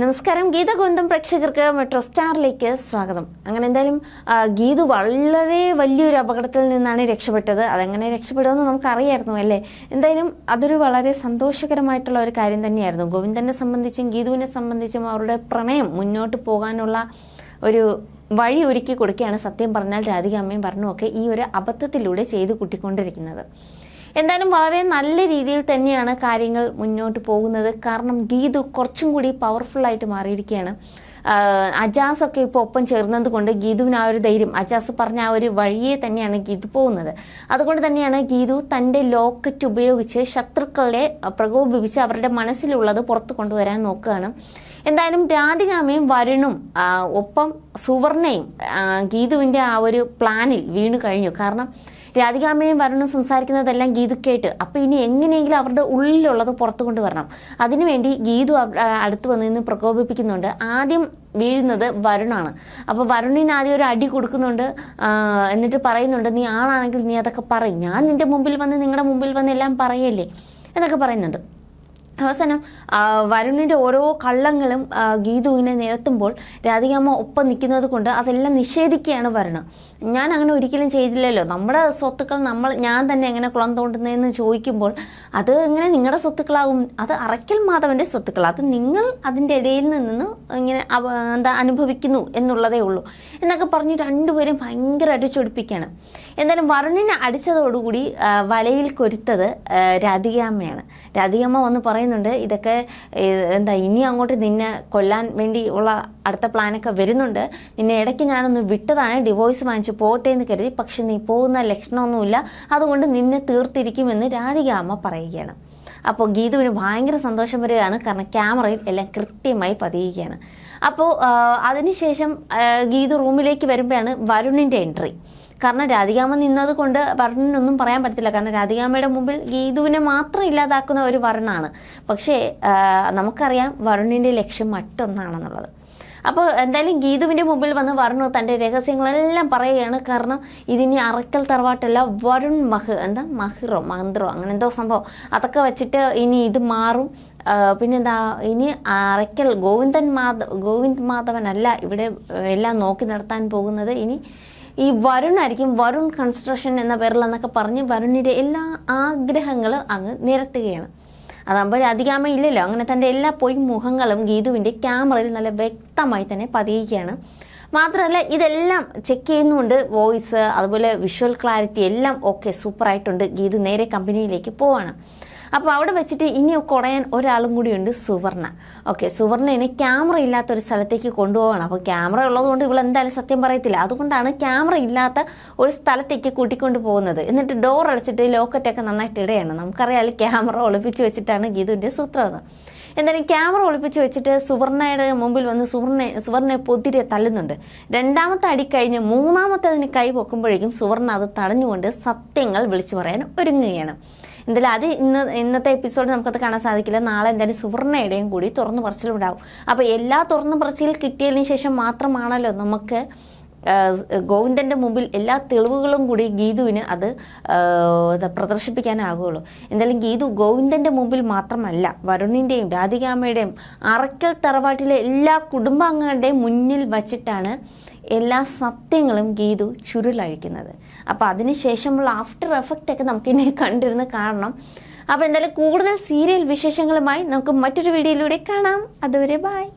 നമസ്കാരം. ഗീത ഗോന്തം പ്രേക്ഷകർക്ക് മെട്രോ സ്റ്റാറിലേക്ക് സ്വാഗതം. അങ്ങനെ എന്തായാലും ഗീതു വളരെ വലിയൊരു അപകടത്തിൽ നിന്നാണ് രക്ഷപ്പെട്ടത്. അതെങ്ങനെ രക്ഷപ്പെടുമെന്ന് നമുക്കറിയായിരുന്നു അല്ലേ? എന്തായാലും അതൊരു വളരെ സന്തോഷകരമായിട്ടുള്ള ഒരു കാര്യം തന്നെയായിരുന്നു. ഗോവിന്ദനെ സംബന്ധിച്ചും ഗീതുവിനെ സംബന്ധിച്ചും അവരുടെ പ്രണയം മുന്നോട്ട് പോകാനുള്ള ഒരു വഴി ഒരുക്കി കൊടുക്കുകയാണ് സത്യം പറഞ്ഞാൽ രാധിക അമ്മയും പറഞ്ഞുമൊക്കെ ഈ ഒരു അബദ്ധത്തിലൂടെ ചെയ്തു കൂട്ടിക്കൊണ്ടിരിക്കുന്നത്. എന്തായാലും വളരെ നല്ല രീതിയിൽ തന്നെയാണ് കാര്യങ്ങൾ മുന്നോട്ട് പോകുന്നത്. കാരണം ഗീതു കുറച്ചും കൂടി പവർഫുള്ളായിട്ട് മാറിയിരിക്കുകയാണ്. അജാസ് ഒക്കെ ഇപ്പോൾ ഒപ്പം ചേർന്നത് കൊണ്ട് ഗീതുവിന് ആ ഒരു ധൈര്യം അജാസ് പറഞ്ഞ ആ ഒരു വഴിയെ തന്നെയാണ് ഗീതു പോകുന്നത്. അതുകൊണ്ട് തന്നെയാണ് ഗീതു തന്റെ ലോക്കറ്റ് ഉപയോഗിച്ച് ശത്രുക്കളെ പ്രകോപിപ്പിച്ച് അവരുടെ മനസ്സിലുള്ളത് പുറത്തു കൊണ്ടുവരാൻ നോക്കുകയാണ്. എന്തായാലും രാധികാമയും വരുണും ഒപ്പം സുവർണയും ഗീതുവിന്റെ ആ ഒരു പ്ലാനിൽ വീണു കഴിഞ്ഞു. കാരണം രാധികാമ്മയും വരുണും സംസാരിക്കുന്നതെല്ലാം ഗീതുക്കായിട്ട് അപ്പോൾ ഇനി എങ്ങനെയെങ്കിലും അവരുടെ ഉള്ളിലുള്ളത് പുറത്തു കൊണ്ടുവരണം. അതിനുവേണ്ടി ഗീതു അടുത്ത് വന്ന് നിന്ന് പ്രകോപിപ്പിക്കുന്നുണ്ട്. ആദ്യം വീഴുന്നത് വരുണാണ്. അപ്പോൾ വരുണിന് ആദ്യം ഒരു അടി കൊടുക്കുന്നുണ്ട്. എന്നിട്ട് പറയുന്നുണ്ട് നീ ആളാണെങ്കിൽ നീ അതൊക്കെ പറയും. ഞാൻ നിന്റെ മുമ്പിൽ വന്ന് നിങ്ങളുടെ മുമ്പിൽ വന്ന് എല്ലാം പറയല്ലേ? എന്നൊക്കെ പറയുന്നുണ്ട്. അവസാനം വരുണിന്റെ ഓരോ കള്ളങ്ങളും ഗീതുവിനെ നിരത്തുമ്പോൾ രാധികാമ്മ ഒപ്പം നിൽക്കുന്നത് കൊണ്ട് അതെല്ലാം നിഷേധിക്കുകയാണ് വരുണ്. ഞാൻ അങ്ങനെ ഒരിക്കലും ചെയ്തില്ലല്ലോ. നമ്മുടെ സ്വത്തുക്കൾ നമ്മൾ ഞാൻ തന്നെ എങ്ങനെ കുളം തോണ്ടുന്നതെന്ന് ചോദിക്കുമ്പോൾ അത് എങ്ങനെ നിങ്ങളുടെ സ്വത്തുക്കളാകും. അത് അറയ്ക്കൽ മാധവന്റെ സ്വത്തുക്കൾ. അത് നിങ്ങൾ അതിന്റെ ഇടയിൽ നിന്ന് ഇങ്ങനെ എന്താ അനുഭവിക്കുന്നു എന്നുള്ളതേ ഉള്ളൂ. എന്നൊക്കെ പറഞ്ഞ് രണ്ടുപേരും ഭയങ്കര അടിച്ചൊടിപ്പിക്കുകയാണ് എന്തായാലും വരുണിനെ അടിച്ചതോടുകൂടി വലയിൽ കൊരുത്തത് രാധികാമ്മയാണ് രാധികാമ്മ വന്ന് പറയുന്നുണ്ട്. ഇതൊക്കെ എന്താ ഇനി അങ്ങോട്ട് നിന്നെ കൊല്ലാൻ വേണ്ടി ഉള്ള അടുത്ത പ്ലാനൊക്കെ വരുന്നുണ്ട്. നിന്നെ ഇടയ്ക്ക് ഞാനൊന്ന് വിട്ടതാണ് ഡിവോഴ്സ് വാങ്ങിച്ച് പോട്ടെ എന്ന് കരുതി. പക്ഷെ നീ പോകുന്ന ലക്ഷണമൊന്നുമില്ല. അതുകൊണ്ട് നിന്നെ തീർത്തിരിക്കുമെന്ന് രാധിക അമ്മ പറയുകയാണ്. അപ്പോൾ ഗീതുവിന് ഭയങ്കര സന്തോഷം വരികയാണ്. കാരണം ക്യാമറയിൽ എല്ലാം കൃത്യമായി പതിയുകയാണ്. അപ്പോൾ അതിനുശേഷം ഗീതു റൂമിലേക്ക് വരുമ്പോഴാണ് വരുണിന്റെ എൻട്രി. കാരണം രാധികാമ്മ നിന്നത് കൊണ്ട് വരുണിനൊന്നും പറയാൻ പറ്റത്തില്ല. കാരണം രാധികാമയുടെ മുമ്പിൽ ഗീതുവിനെ മാത്രം ഇല്ലാതാക്കുന്ന ഒരു വരുണാണ്. പക്ഷേ നമുക്കറിയാം വരുണിന്റെ ലക്ഷ്യം മറ്റൊന്നാണെന്നുള്ളത്. അപ്പോൾ എന്തായാലും ഗീതുവിന്റെ മുമ്പിൽ വന്ന് വരുണു തന്റെ രഹസ്യങ്ങളെല്ലാം പറയുകയാണ്. കാരണം ഇതിനി അറക്കൽ തറവാട്ടല്ല വരുൺ മഹ്. എന്താ? മഹിറോ മന്ത്രോ അങ്ങനെ എന്തോ സംഭവം. അതൊക്കെ വെച്ചിട്ട് ഇനി ഇത് മാറും. പിന്നെന്താ? ഇനി അറയ്ക്കൽ ഗോവിന്ദൻ മാധ ഗോവിന്ദ് മാധവനല്ല ഇവിടെ എല്ലാം നോക്കി നടത്താൻ പോകുന്നത്. ഇനി ഈ വരുൺ ആയിരിക്കും. വരുൺ കൺസ്ട്രക്ഷൻ എന്ന പേരിൽ എന്നൊക്കെ പറഞ്ഞ് വരുണിന്റെ എല്ലാ ആഗ്രഹങ്ങളും അങ്ങ് നിരത്തുകയാണ്. അതാകുമ്പോൾ രാധികാമ്മ ഇല്ലല്ലോ. അങ്ങനെ തന്റെ എല്ലാ പൊയ് മുഖങ്ങളും ഗീതുവിന്റെ ക്യാമറയിൽ നല്ല വ്യക്തമായി തന്നെ പതിയുകയാണ്. മാത്രമല്ല ഇതെല്ലാം ചെക്ക് ചെയ്യുന്നുണ്ട് വോയിസ് അതുപോലെ വിഷ്വൽ ക്ലാരിറ്റി എല്ലാം ഓക്കെ സൂപ്പറായിട്ടുണ്ട് ഗീതു നേരെ കമ്പനിയിലേക്ക് പോവാണ്. അപ്പോൾ അവിടെ വെച്ചിട്ട് ഇനി കുറയാൻ ഒരാളും കൂടിയുണ്ട് സുവർണ. ഓക്കെ ഇനി ക്യാമറ ഇല്ലാത്ത ഒരു സ്ഥലത്തേക്ക് കൊണ്ടുപോകണം അപ്പോൾ ക്യാമറ ഉള്ളതുകൊണ്ട് ഇവൾ എന്തായാലും സത്യം പറയത്തില്ല. അതുകൊണ്ടാണ് ക്യാമറ ഇല്ലാത്ത ഒരു സ്ഥലത്തേക്ക് കൂട്ടിക്കൊണ്ട് പോകുന്നത്. എന്നിട്ട് ഡോർ അടച്ചിട്ട് ലോക്കറ്റൊക്കെ നന്നായിട്ട് ഇടയാണ്. നമുക്കറിയാം ക്യാമറ ഒളിപ്പിച്ച് വെച്ചിട്ടാണ് ഗീതുവിന്റെ സൂത്രമെന്ന് എന്തായാലും ക്യാമറ ഒളിപ്പിച്ച് വെച്ചിട്ട് സുവർണയുടെ മുമ്പിൽ വന്ന് സുവർണ സുവർണയെ പൊതിരെ തല്ലുന്നുണ്ട്. രണ്ടാമത്തെ അടി കഴിഞ്ഞ് മൂന്നാമത്തെ അതിന് കൈ പൊക്കുമ്പോഴേക്കും സുവർണ അത് തടഞ്ഞുകൊണ്ട് സത്യങ്ങൾ വിളിച്ചു പറയാൻ ഒരുങ്ങുകയാണ്. എന്തായാലും അത് ഇന്ന് ഇന്നത്തെ എപ്പിസോഡ് നമുക്കത് കാണാൻ സാധിക്കില്ല. നാളെ എന്തായാലും സുവർണയുടെയും കൂടി തുറന്നു പറച്ചിലുണ്ടാവും. അപ്പോൾ എല്ലാ തുറന്നു പറച്ചിൽ കിട്ടിയതിന് ശേഷം മാത്രമാണല്ലോ നമുക്ക് ഗോവിന്ദന്റെ മുമ്പിൽ എല്ലാ തെളിവുകളും കൂടി ഗീതുവിന് അത് പ്രദർശിപ്പിക്കാനാകുള്ളൂ. എന്തായാലും ഗീതു ഗോവിന്ദന്റെ മുമ്പിൽ മാത്രമല്ല വരുണിന്റെയും രാധികാമ്മയുടെയും അറക്കൽ തറവാട്ടിലെ എല്ലാ കുടുംബാംഗങ്ങളുടെയും മുന്നിൽ വച്ചിട്ടാണ് എല്ലാ സത്യങ്ങളും ഗീതു ചുരുളഴിക്കുന്നത്. അപ്പോൾ അതിനുശേഷമുള്ള ആഫ്റ്റർ എഫക്റ്റ് ഒക്കെ നമുക്കിനി കണ്ടിരുന്ന് കാണണം. അപ്പോൾ എന്തായാലും കൂടുതൽ സീരിയൽ വിശേഷങ്ങളുമായി നമുക്ക് മറ്റൊരു വീഡിയോയിലൂടെ കാണാം. അതുവരെ ബായ്